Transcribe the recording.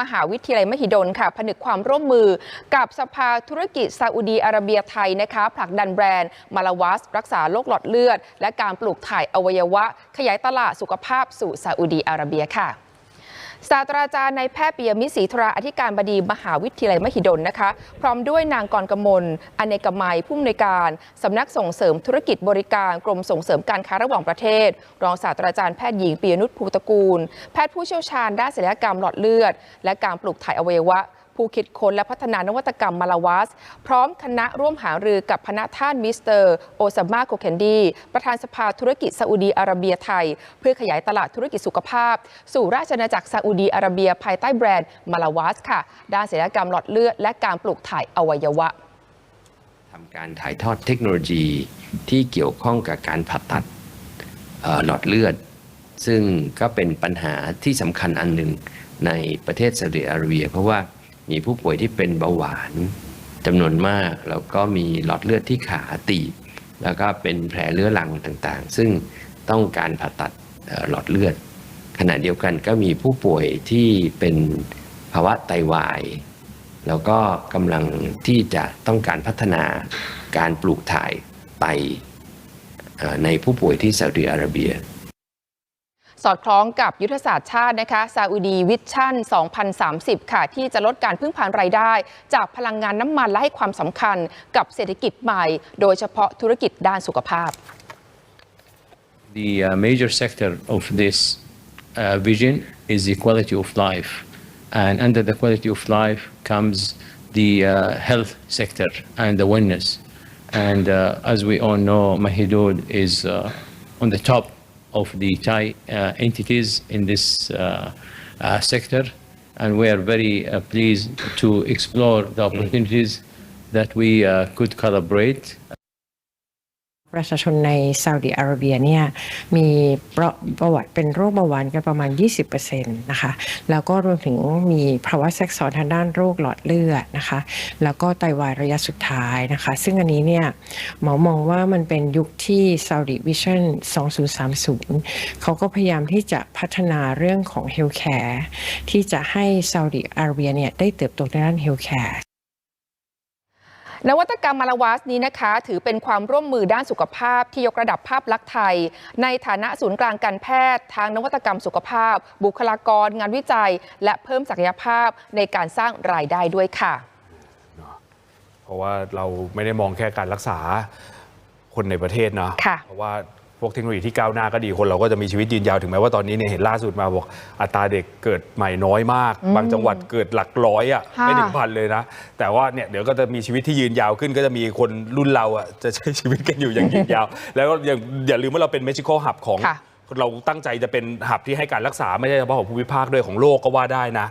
มหาวิทยาลัยมหิดลค่ะ ผนึกความร่วมมือกับสภาธุรกิจซาอุดีอาระเบียไทยนะคะผลักดันแบรนด์มาลาวัส รักษาโรคหลอดเลือด และการปลูกถ่ายอวัยวะ ขยายตลาดสุขภาพสู่ซาอุดีอาระเบียค่ะ ศาสตราจารย์ในายแพทย์ปิยมิตรศรีธราอธิการบดีมหาวิทยาลัยมหิดลนะคะ พร้อมด้วยนางกรกมลอเนกมัยผู้อำนวยการสำนักส่งเสริมธุรกิจบริการกรมส่งเสริมการค้าระหว่างประเทศ รองศาสตราจารย์แพทย์หญิงปิยนุชภูตระกูล แพทย์ผู้เชี่ยวชาญด้านศัลยกรรมหลอดเลือด และการปลูกถ่ายอวัยวะ ผู้คิดค้นและพัฒนานวัตกรรมมาลาวัส พร้อมคณะร่วมหารือกับพนักท่านมิสเตอร์โอซามาโกเคนดีประธานสภาธุรกิจซาอุดีอาระเบียไทย เพื่อขยายตลาดธุรกิจสุขภาพ สู่ราชอาณาจักรซาอุดีอาระเบียภายใต้แบรนด์มาลาวัสค่ะ ด้านศิลปกรรมหลอดเลือดและการปลูกถ่ายอวัยวะทำการถ่ายทอดเทคโนโลยีที่เกี่ยวข้องกับการผ่าตัดหลอดเลือด ซึ่งก็เป็นปัญหาที่สำคัญอันหนึ่งในประเทศซาอุดิอาระเบีย เพราะว่า มีผู้ป่วยที่เป็นเบาหวานจำนวนมาก แล้วก็มีหลอดเลือดที่ขาตีบ แล้วก็เป็นแผลเรื้อรังต่างๆ ซึ่งต้องการผ่าตัดหลอดเลือด ขณะเดียวกันก็มีผู้ป่วยที่เป็นภาวะไตวาย แล้วก็กำลังที่จะต้องการพัฒนาการปลูกถ่ายไตในผู้ป่วยที่ซาอุดิอาระเบีย สอดคล้องกับยุทธศาสตร์ชาตินะคะซาอุดีวิชั่น 2030 ค่ะ ที่จะลดการพึ่งพานรายได้ จากพลังงานน้ำมันและให้ความสำคัญกับเศรษฐกิจใหม่ โดยเฉพาะธุรกิจด้านสุขภาพ The major sector of this uh, vision is the quality of life. And under the quality of life comes the uh, health sector and the wellness. And uh, as we all know, Mahidol is uh, on the top of the Thai uh, entities in this uh, uh, sector. And we are very pleased to explore the opportunities that we could collaborate ประชาชนในซาอุดิอาระเบียเนี่ยมีประประวัติเป็นโรคเบาหวานกันประมาณ 20%นะคะ แล้วก็รวมถึงมีภาวะแทรกซ้อนทางด้านโรคหลอดเลือดนะคะ แล้วก็ไตวายระยะสุดท้ายนะคะ ซึ่งอันนี้เนี่ยหมอมองว่ามันเป็นยุคที่ซาอุดิวิชั่น 2030 เขาก็พยายามที่จะพัฒนาเรื่องของเฮลท์แคร์ที่จะให้ซาอุดิอาระเบียเนี่ยได้เติบโตในด้านเฮลท์แคร์ นวัตกรรมมาลาวัสนี้นะคะ ถือเป็นความร่วมมือด้านสุขภาพที่ยกระดับภาพลักษณ์ไทย ในฐานะศูนย์กลางการแพทย์ ทางนวัตกรรมสุขภาพ บุคลากร งานวิจัย และเพิ่มศักยภาพในการสร้างรายได้ด้วยค่ะ เพราะว่าเราไม่ได้มองแค่การรักษาคนในประเทศเนาะค่ะเพราะว่า พวกเทคโนโลยีที่ก้าวหน้าก็ดีคนเราก็จะมีชีวิตยืนยาวถึงแม้ว่าตอนนี้เนี่ยเห็นล่าสุดมาบอกอัตราเด็กเกิดใหม่น้อยมาก บางจังหวัดเกิดหลักร้อยอะค่ะไม่ถึงพันเลยนะ แต่ว่าเนี่ยเดี๋ยวก็จะมีชีวิตที่ยืนยาวขึ้นก็จะมีคนรุ่นเราอะจะใช้ชีวิตกันอยู่อย่างยืนยาว แล้วก็อย่าอย่าลืมว่าเราเป็น medical hub ของค่ะเราตั้งใจจะเป็นหับที่ให้การรักษาไม่ใช่เฉพาะของภูมิภาคด้วยของโลกก็ว่าได้นะ